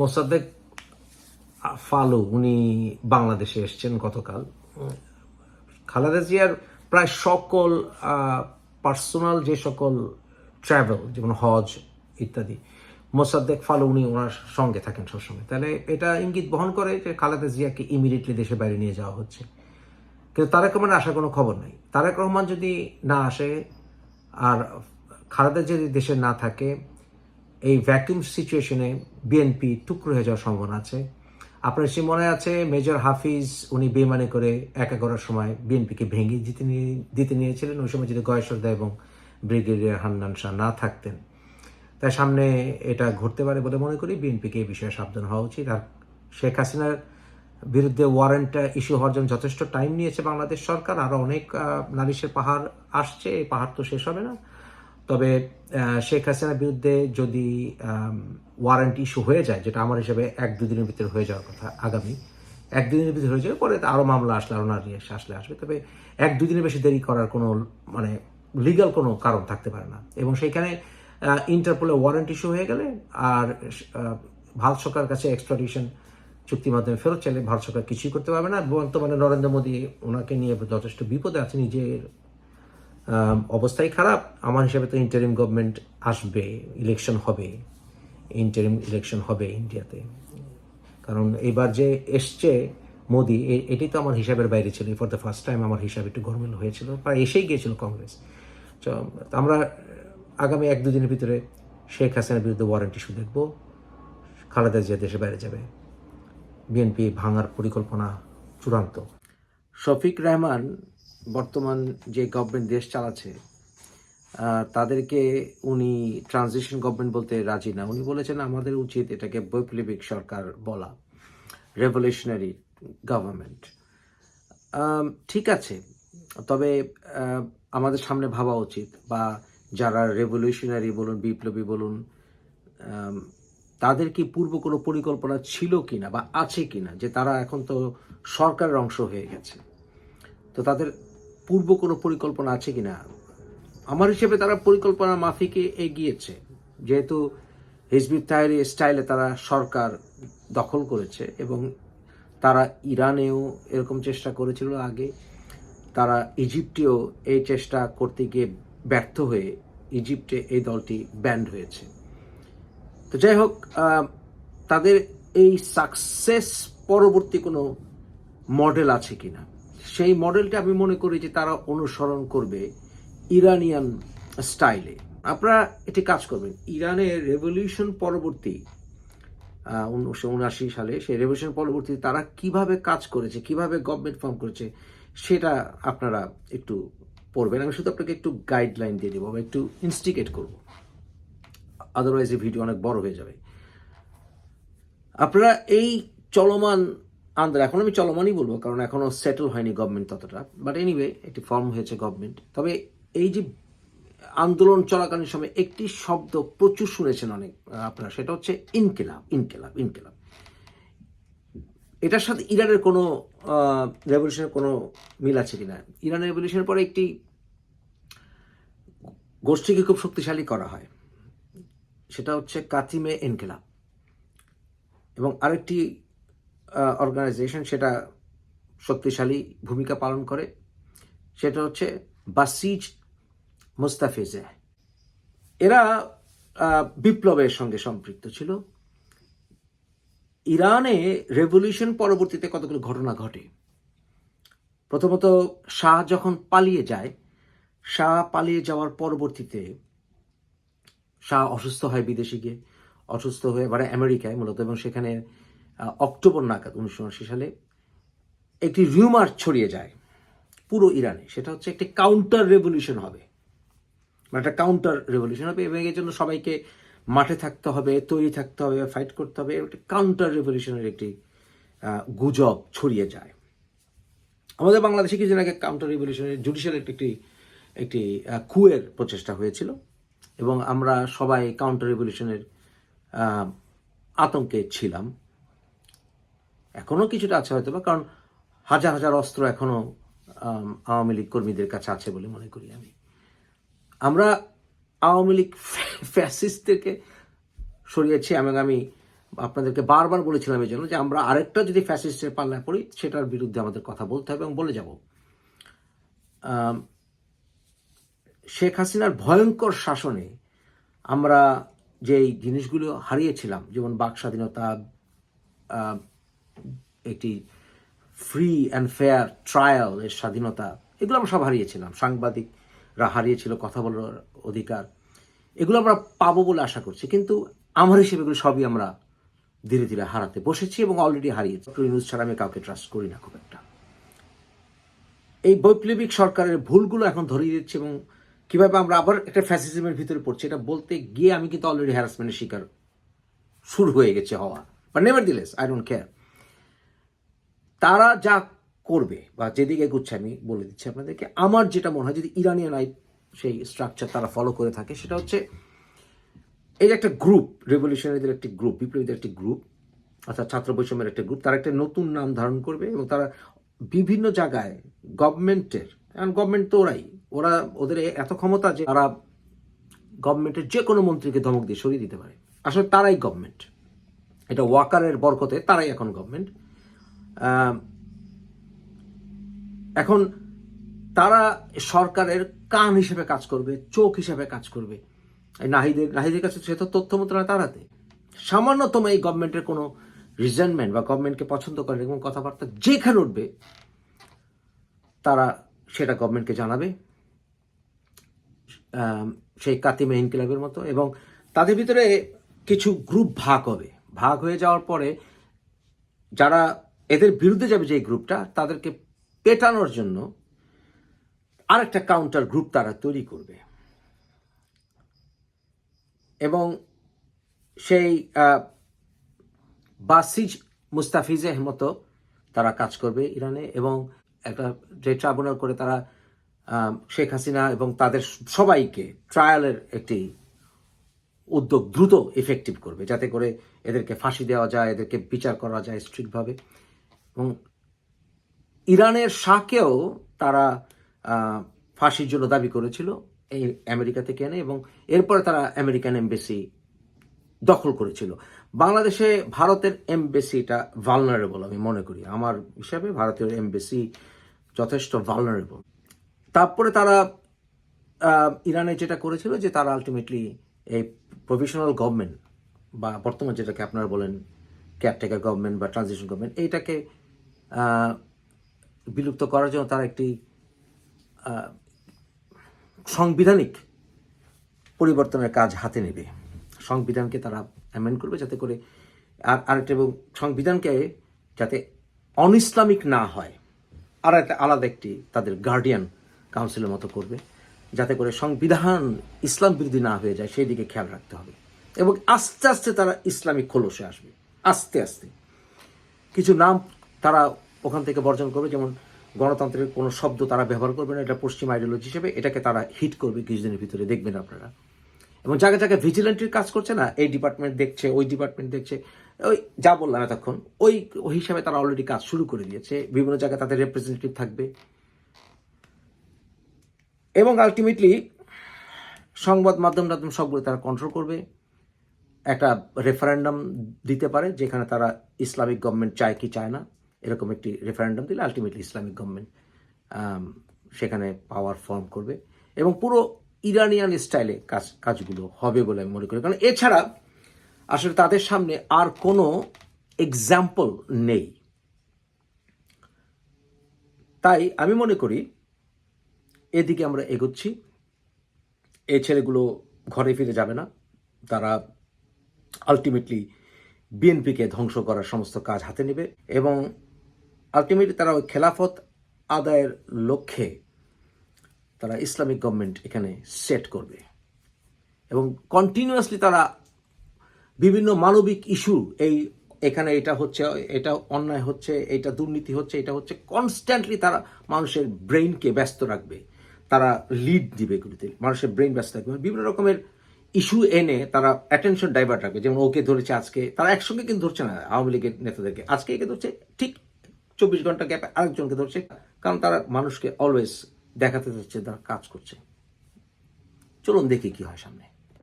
মোসাদ্দেক ফালু, উনি বাংলাদেশে এসেছেন গতকাল। খালেদা জিয়ার প্রায় সকল পার্সোনাল যে সকল ট্রাভেল যেমন হজ ইত্যাদি, মোসাদ্দেক ফালু উনি ওনার সঙ্গে থাকেন সবসময়। তাহলে এটা ইঙ্গিত বহন করে যে খালেদা জিয়াকে ইমিডিয়েটলি দেশে বাইরে নিয়ে যাওয়া হচ্ছে। কিন্তু তারেক রহমানের আসার কোনো খবর নাই। তারেক রহমান যদি না আসে, আর খালেদা যদি দেশে না থাকে এই ভ্যাকুয়াম সিচুয়েশনে বিএনপি টুকরো হয়ে যাওয়ার সম্ভাবনা আছে। আপনার সে মনে আছে, মেজর হাফিজ উনি বেমানে করে একা করার সময় বিএনপিকে ভেঙে দিতে নিয়ে দিতে নিয়েছিলেন। ওই সময় যদি গয়েশ্বরদা এবং ব্রিগেডিয়ার হান্নান শাহ না থাকতেন। তাই সামনে এটা ঘটতে পারে বলে মনে করি। বিএনপিকে এই বিষয়ে সাবধান হওয়া উচিত। আর শেখ হাসিনার বিরুদ্ধে ওয়ারেন্ট ইস্যু হওয়ার জন্য যথেষ্ট টাইম নিয়েছে বাংলাদেশ সরকার। আরও অনেক নালিশের পাহাড় আসছে। এই পাহাড় তো শেষ হবে না। তবে শেখ হাসিনার বিরুদ্ধে যদি ওয়ারেন্ট ইস্যু হয়ে যায়, যেটা আমার হিসাবে এক দুদিনের ভিতরে হয়ে যাওয়ার কথা আগামী, এক দুদিনের ভিতরে হয়ে যাবে পরে আরও মামলা আসলে আরও নারী আসলে আসবে। তবে এক দুদিনের বেশি দেরি করার কোনো মানে লিগাল কোনো কারণ থাকতে পারে না। এবং সেইখানে ইন্টারপোলে ওয়ারেন্ট ইস্যু হয়ে গেলে আর ভারত সরকারের কাছে এক্সট্রাডিশন চুক্তির মাধ্যমে ফেরত চাইলে ভারত সরকার কিছুই করতে পারবে না। বর্তমানে নরেন্দ্র মোদী ওনাকে নিয়ে যথেষ্ট বিপদে আছে। নিজের অবস্থাই খারাপ। আমার হিসাবে তো ইন্টারিম গভর্নমেন্ট আসবে ইলেকশন হবে। ইন্টারিম ইলেকশন হবে ইন্ডিয়াতে কারণ এবার যে এসছে মোদি এটি তো আমার হিসাবের বাইরে ছিল। ফর দ্য ফার্স্ট টাইম আমার হিসাব একটু গরমিল হয়েছিল। প্রায় এসেই গিয়েছিল কংগ্রেস। তো, আমরা আগামী এক, দুদিনের ভিতরে শেখ হাসিনার বিরুদ্ধে ওয়ারেন্ট ইস্যু দেখব। খালেদা জিয়া দেশে বাইরে যাবে। বিএনপি ভাঙার পরিকল্পনা চূড়ান্ত। শফিক রহমান বর্তমান যে গভর্নমেন্ট দেশ চালাচ্ছে তাদেরকে উনি ট্রানজিশন গভর্নমেন্ট বলতে রাজি না। উনি বলেছেন, আমাদের উচিত এটাকে বৈপ্লবিক সরকার বলা রেভলিউশনারি গভর্নমেন্ট ঠিক আছে, তবে আমাদের সামনে ভাবা উচিত, বা যারা রেভলিউশনারি বলুন, বিপ্লবী বলুন তাদের কি পূর্ব কোনো পরিকল্পনা ছিল কি না বা আছে কি না যে তারা এখন তো সরকারের অংশ হয়ে গেছে। তো তাদের পূর্ব কোনো পরিকল্পনা আছে কিনা? আমার হিসেবে তারা পরিকল্পনা মাফিকে এগিয়েছে। যেহেতু হিজবুত তাহরি স্টাইলে তারা সরকার দখল করেছে এবং তারা ইরানেও এরকম চেষ্টা করেছিল আগে, তারা ইজিপ্টেও এই চেষ্টা করতে গিয়ে ব্যর্থ হয়ে ইজিপ্টে এই দলটি ব্যান্ড হয়েছে। তো যাই হোক তাদের এই সাকসেস পরবর্তী কোনো মডেল আছে কিনা? সেই মডেলটা আমি মনে করি যে তারা অনুসরণ করবে ইরানিয়ান স্টাইলে। আপনারা এটি কাজ করবেন, ইরানের রেভলিউশন পরবর্তী উনিশশো উনআশি সালে সেই রেভলিউশন পরবর্তী তারা কীভাবে কাজ করেছে, কীভাবে গভর্নমেন্ট ফর্ম করেছে, সেটা আপনারা একটু পড়বেন। আমি শুধু আপনাকে একটু গাইডলাইন দিয়ে দেবো একটু ইনস্টিগেট করব। আদারওয়াইজ এই ভিডিও অনেক বড় হয়ে যাবে। আপনারা এই চলমান আন্দোলন এখন আমি চলমানই বলব, কারণ এখনও সেটেল হয়নি গভর্নমেন্ট ততটা। বাট এনিওয়ে একটি ফর্ম হয়েছে গভর্নমেন্ট তবে এই যে আন্দোলন চলাকালীন সময় একটি শব্দ প্রচুর শুনেছেন অনেক আপনারা। সেটা হচ্ছে ইনকেলাব ইনকেলাব ইনকেলাব। এটার সাথে ইরানের কোনো রেভলিউশনের কোনো মিল আছে কিনা? ইরানের রেভলিউশনের পরে একটি গোষ্ঠীকে খুব শক্তিশালী করা হয়। সেটা হচ্ছে কাতিমে এনকেলাব। এবং আরেকটি অর্গানাইজেশন সেটা শক্তিশালী ভূমিকা পালন করে। সেটা হচ্ছে বাসিজ মুস্তাফিজে। এরা বিপ্লবের সঙ্গে সম্পৃক্ত ছিল। ইরানে রেভলিউশন পরবর্তীতে কতগুলো ঘটনা ঘটে? প্রথমত, শাহ যখন পালিয়ে যায়, শাহ পালিয়ে যাওয়ার পরবর্তীতে শাহ অসুস্থ হয় বিদেশে গিয়ে। অসুস্থ হয়ে এবারে আমেরিকায় মূলত এবং সেখানে অক্টোবর নাগাদ উনিশশো উনআশি সালে একটি রিউমার ছড়িয়ে যায় পুরো ইরানে। সেটা হচ্ছে একটি কাউন্টার রেভলিউশন হবে। মানে একটা কাউন্টার রেভলিউশন হবে এবং এর জন্য সবাইকে মাঠে থাকতে হবে, তৈরি থাকতে হবে ফাইট করতে হবে। একটি কাউন্টার রেভলিউশনের একটি গুজব ছড়িয়ে যায়। আমাদের বাংলাদেশে কিছুদিন আগে কাউন্টার রিভলিউশনের জুডিশিয়াল একটি একটি একটি কুয়ের প্রচেষ্টা হয়েছিল এবং আমরা সবাই কাউন্টার রিভলিউশনের আতঙ্কে ছিলাম। এখনও কিছুটা আছে হয়তো বা কারণ হাজার হাজার অস্ত্র এখনও আওয়ামী লীগ কর্মীদের কাছে আছে বলে মনে করি আমি। আমরা আওয়ামী লীগ ফ্যাসিস্টদেরকে সরিয়েছি, এবং আমি আপনাদেরকে বারবার বলেছিলাম এই জন্য যে আমরা আরেকটা যদি ফ্যাসিস্টের পাল্লায় পড়ি, সেটার বিরুদ্ধে আমাদের কথা বলতে হবে, এবং বলে যাব। শেখ হাসিনার ভয়ঙ্কর শাসনে আমরা যেই জিনিসগুলো হারিয়েছিলাম, যেমন বাক স্বাধীনতা একটি ফ্রি অ্যান্ড ফেয়ার ট্রায়াল এর স্বাধীনতা, এগুলো আমরা সব হারিয়েছিলাম। সাংবাদিকরা হারিয়েছিল, কথা বলার অধিকার। এগুলো আমরা পাবো বলে আশা করছি, কিন্তু আমার হিসেবে এগুলো সবই আমরা ধীরে ধীরে হারাতে বসেছি এবং অলরেডি হারিয়েছি। ইউনুস ছাড়া আমি কাউকে ট্রাস্ট করি না, খুব একটা। এই বৈপ্লবিক সরকারের ভুলগুলো এখন ধরিয়ে দিচ্ছে এবং কীভাবে আমরা আবার একটা ফ্যাসিজমের ভিতরে পড়ছি, এটা বলতে গিয়ে আমি কিন্তু অলরেডি হ্যারাসমেন্টের শিকার শুরু হয়ে গেছে হওয়া। বা nevertheless I don't care তারা যা করবে বা যেদিকে এগুচ্ছে, আমি বলে দিচ্ছি আপনাদেরকে, আমার যেটা মনে হয়, যদি ইরানিয়ান আই সেই স্ট্রাকচার তারা ফলো করে থাকে, সেটা হচ্ছে এই একটা গ্রুপ রেভলিউশনারিদের একটি গ্রুপ বিপ্লবীদের একটি গ্রুপ অর্থাৎ ছাত্র বৈষম্যের একটা গ্রুপ তারা একটা নতুন নাম ধারণ করবে এবং তারা বিভিন্ন জায়গায় গভর্নমেন্টের এখন গভর্নমেন্ট তো ওরাই, ওরা ওদের এত ক্ষমতা যে তারা গভর্নমেন্টের যে কোনো মন্ত্রীকে ধমক দিয়ে সরিয়ে দিতে পারে। আসলে তারাই গভর্নমেন্ট এটা ওয়াকারের বরকতে তারাই এখন গভর্নমেন্ট এখন তারা সরকারের কান হিসেবে কাজ করবে, চোখ হিসেবে কাজ করবে। নাহিদের নাহিদের কাছে সে তো তথ্য মন্ত্রণালয় তারাতে সামান্যতম এই গভর্নমেন্টের কোনো রিজেন্টমেন্ট বা গভর্নমেন্টকে পছন্দ করে এরকম কথাবার্তা যেখানে উঠবে, তারা সেটা গভর্নমেন্টকে জানাবে। সেই কাতিমে ইনকিলাবের মতো এবং তাদের ভিতরে কিছু গ্রুপ ভাগ হবে। ভাগ হয়ে যাওয়ার পরে যারা এদের বিরুদ্ধে যাবে যে গ্রুপটা, তাদেরকে পেটানোর জন্য আরেকটা কাউন্টার গ্রুপ তারা তৈরি করবে। এবং সেই বাসিজ মুস্তাফিজের মতো তারা কাজ করবে ইরানে এবং একটা যে ট্রাইব্যুনাল করে তারা শেখ হাসিনা এবং তাদের সবাইকে ট্রায়ালের একটি উদ্যোগ দ্রুত ইফেক্টিভ করবে, যাতে করে এদেরকে ফাঁসি দেওয়া যায়, এদেরকে বিচার করা যায় স্ট্রিক্টভাবে ইরানের শাহকেও তারা ফাঁসির জন্য দাবি করেছিল, এই আমেরিকা থেকে এনে এবং এরপরে তারা আমেরিকান এমবেসি দখল করেছিল। বাংলাদেশে ভারতের এমবেসিটা ভালনারেবল আমি মনে করি। আমার হিসাবে ভারতীয় এমবেসি যথেষ্ট ভালনারেবল তারপরে তারা ইরানে যেটা করেছিল যে তারা আলটিমেটলি এই প্রভিশনাল গভর্নমেন্ট বা বর্তমান যেটাকে আপনারা বলেন কেয়ারটেকার গভর্নমেন্ট বা ট্রানজিশন গভর্নমেন্ট এইটাকে বিলুপ্ত করার জন্য তারা একটি সাংবিধানিক পরিবর্তনের কাজ হাতে নেবে। সংবিধানকে তারা অ্যামেন্ড করবে যাতে করে আর, আরেকটা এবং সংবিধানকে যাতে অনইসলামিক না হয়, আর একটা আলাদা একটি তাদের গার্ডিয়ান কাউন্সিলের মতো করবে, যাতে করে সংবিধান ইসলাম বিরোধী না হয়ে যায়, সেই দিকে খেয়াল রাখতে হবে। এবং আস্তে আস্তে তারা ইসলামিক খোলসে আসবে, আস্তে আস্তে। কিছু নাম তারা ওখান থেকে বর্জন করবে, যেমন গণতন্ত্রের কোনো শব্দ তারা ব্যবহার করবে না, এটা পশ্চিম আইডিওলজি হিসেবে এটাকে তারা হিট করবে কিছুদিনের ভিতরে, দেখবেন আপনারা। এবং জায়গায় জায়গায় ভিজিলেন্টের কাজ করছে না, এই ডিপার্টমেন্ট দেখছে, ওই ডিপার্টমেন্ট দেখছে, ওই যা বললাম এতক্ষণ, ওই ওই হিসাবে তারা অলরেডি কাজ শুরু করে দিয়েছে, বিভিন্ন জায়গায় তাদের রিপ্রেজেন্টেটিভ থাকবে। এবং আলটিমেটলি সংবাদ মাধ্যম টাধ্যম সবগুলো তারা কন্ট্রোল করবে। একটা রেফারেন্ডাম দিতে পারে, যেখানে তারা ইসলামিক গভর্নমেন্ট চায় কি চায় না। এরকম একটি রেফারেন্ডাম দিলে আলটিমেটলি ইসলামিক গভর্নমেন্ট সেখানে পাওয়ার ফর্ম করবে এবং পুরো ইরানিয়ান স্টাইলে কাজ, কাজগুলো হবে বলে আমি মনে করি। কারণ এছাড়া আসলে তাদের সামনে আর কোনো এক্সাম্পল নেই। তাই আমি মনে করি এদিকে আমরা এগোচ্ছি। এই ছেলেগুলো ঘরে ফিরে যাবে না। তারা আলটিমেটলি বিএনপিকে ধ্বংস করার সমস্ত কাজ হাতে নেবে এবং আলটিমেটলি তারা ওই খেলাফত আদায়ের লক্ষ্যে তারা ইসলামিক গভর্নমেন্ট এখানে সেট করবে। এবং কন্টিনিউয়াসলি তারা বিভিন্ন মানবিক ইস্যু এই এখানে এটা হচ্ছে, এটা অন্যায় হচ্ছে, এটা দুর্নীতি হচ্ছে, এটা হচ্ছে কনস্ট্যান্টলি তারা মানুষের ব্রেইনকে ব্যস্ত রাখবে। তারা লিড দিবে এগুলিতে, মানুষের ব্রেইন ব্যস্ত রাখবে বিভিন্ন রকমের ইস্যু এনে তারা অ্যাটেনশন ডাইভার্ট রাখবে। যেমন ওকে ধরেছে আজকে, তারা একসঙ্গে কিন্তু ধরছে না আওয়ামী লীগের নেতাদেরকে। আজকে একে ধরছে ঠিক চব্বিশ ঘণ্টা গ্যাপে আরেকজনকে ধরছে, কারণ তারা মানুষকে অলওয়েজ দেখাতে চাচ্ছে, তারা কাজ করছে। চলুন দেখি কি হয় সামনে।